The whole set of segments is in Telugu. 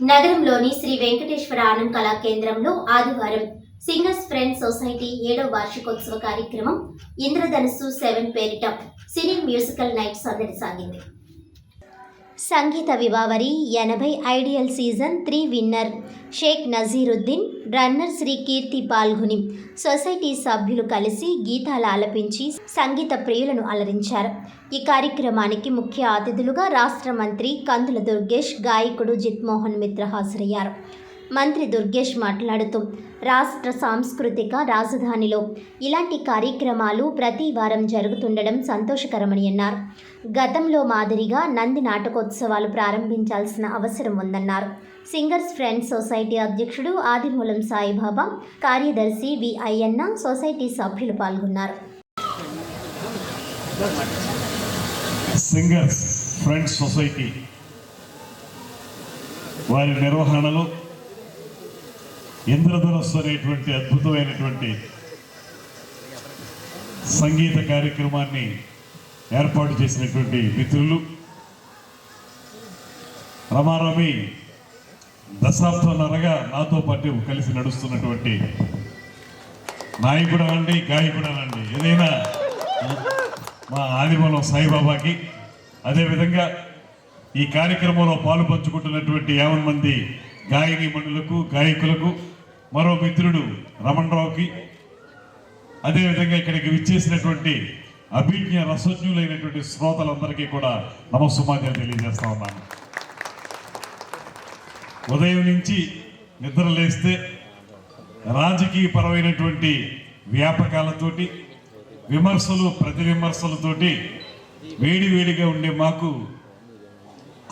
నగరంలోని శ్రీ వెంకటేశ్వర ఆనం కళా కేంద్రంలో ఆదివారం సింగర్స్ ఫ్రెండ్ సొసైటీ ఏడవ వార్షికోత్సవ కార్యక్రమం ఇంద్రధనుసు సెవెన్ పేరిట సినీ మ్యూజికల్ నైట్ సందడి సాగింది. సంగీత వివావరి ఎనభై ideal season three winner. Shaik Nazeeruddin runner Sri Keerthi పాల్గొని సొసైటీ సభ్యులు కలిసి గీతాలు ఆలపించి సంగీత ప్రియులను అలరించారు. ఈ కార్యక్రమానికి ముఖ్య అతిథులుగా రాష్ట్ర మంత్రి కందుల దుర్గేష్ గాయకుడు జిత్మోహన్ మిత్ర హాజరయ్యారు. మంత్రి దుర్గేష్ మాట్లాడుతూ రాష్ట్ర సాంస్కృతిక రాజధానిలో ఇలాంటి కార్యక్రమాలు ప్రతి వారం జరుగుతుండడం సంతోషకరమని అన్నారు. గతంలో మాదిరిగా నంది నాటకోత్సవాలు ప్రారంభించాల్సిన అవసరం ఉందన్నారు. సింగర్స్ ఫ్రెండ్స్ సొసైటీ అధ్యక్షుడు ఆదిమూలం సాయిబాబా కార్యదర్శి వి అయ్యన్న సొసైటీ సభ్యులు పాల్గొన్నారు. సింగర్స్ ఫ్రెండ్స్ సొసైటీ వారి నిర్వహణలో ఇంద్రధనస్సు అనేటువంటి అద్భుతమైనటువంటి సంగీత కార్యక్రమాన్ని ఏర్పాటు చేసినటువంటి మిత్రులు. రమారమి దశాబ్దంన్నరగా నాతో పాటు కలిసి నడుస్తున్నటువంటి నాయకుడు అనండి గాయకుడు అనండి ఏదైనా మా ఆదిమలం సాయిబాబాకి అదేవిధంగా ఈ కార్యక్రమంలో పాలు పంచుకుంటున్నటువంటి యావన్ మంది గాయని మణులకు గాయకులకు మరో మిత్రుడు రమణరావుకి అదేవిధంగా ఇక్కడికి విచ్చేసినటువంటి అభిజ్ఞ రసజ్ఞులైనటువంటి శ్రోతలందరికీ కూడా నమస్సుమాధ్యం తెలియజేస్తా ఉన్నాను. ఉదయం నుంచి నిద్ర లేస్తే రాజకీయపరమైనటువంటి వ్యాపకాలతోటి విమర్శలు ప్రతి విమర్శలతోటి వేడి వేడిగా ఉండే మాకు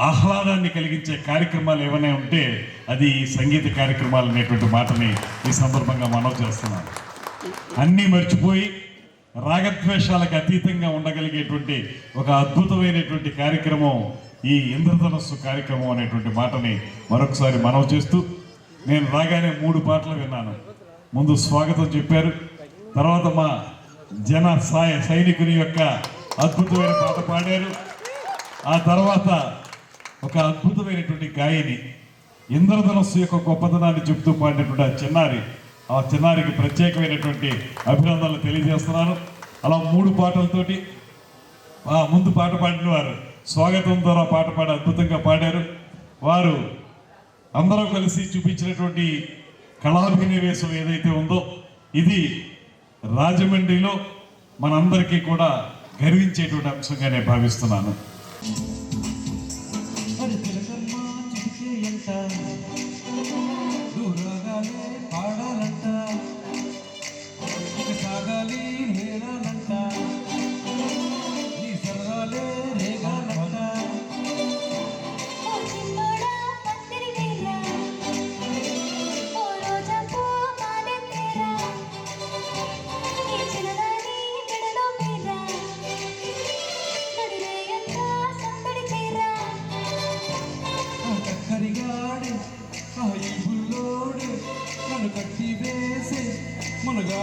ఆహ్లాదాన్ని కలిగించే కార్యక్రమాలు ఏమైనా ఉంటే అది ఈ సంగీత కార్యక్రమాలు అనేటువంటి మాటని ఈ సందర్భంగా మనవి చేస్తున్నాను. అన్నీ మర్చిపోయి రాగద్వేషాలకు అతీతంగా ఉండగలిగేటువంటి ఒక అద్భుతమైనటువంటి కార్యక్రమం ఈ ఇంద్రధనస్సు కార్యక్రమం అనేటువంటి మాటని మరొకసారి మనవి చేస్తూ నేను రాగానే మూడు పాటలు విన్నాను. ముందు స్వాగతం చెప్పారు. తర్వాత మా జన సాయ సైనికుని యొక్క అద్భుతమైన పాట పాడారు. ఆ తర్వాత ఒక అద్భుతమైనటువంటి గాయని ఇంద్రధనస్సు యొక్క గొప్పతనాన్ని చెబుతూ పాడినటువంటి ఆ చిన్నారి ఆ చిన్నారికి ప్రత్యేకమైనటువంటి అభినందనలు తెలియజేస్తున్నాను. అలా మూడు పాటలతోటి ఆ ముందు పాట పాడిన వారు స్వాగతం ద్వారా పాట పాడి అద్భుతంగా పాడారు. వారు అందరూ కలిసి చూపించినటువంటి కళాభినివేశం ఏదైతే ఉందో ఇది రాజమండ్రిలో మనందరికీ కూడా గర్వించేటువంటి అంశంగానే భావిస్తున్నాను. sun.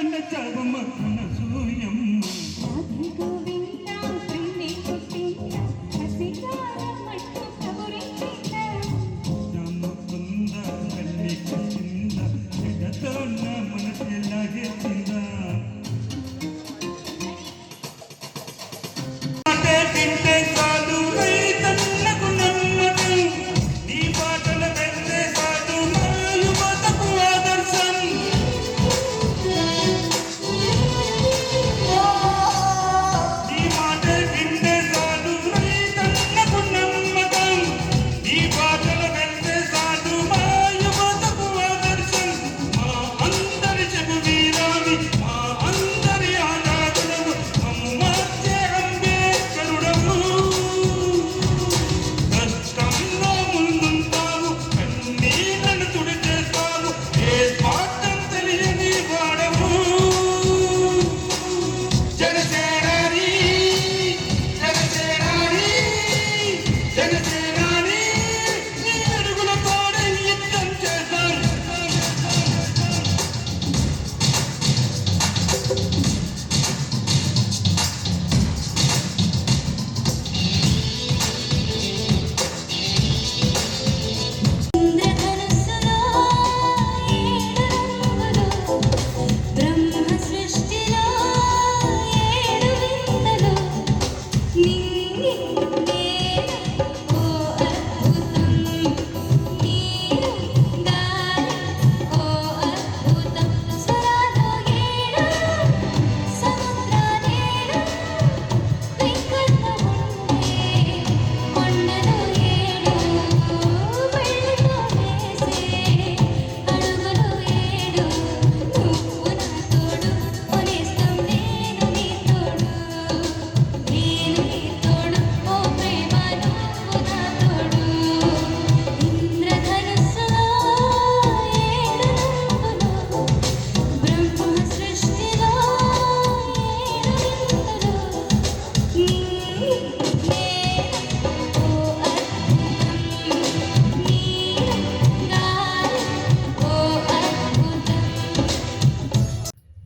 கண்ண சபம்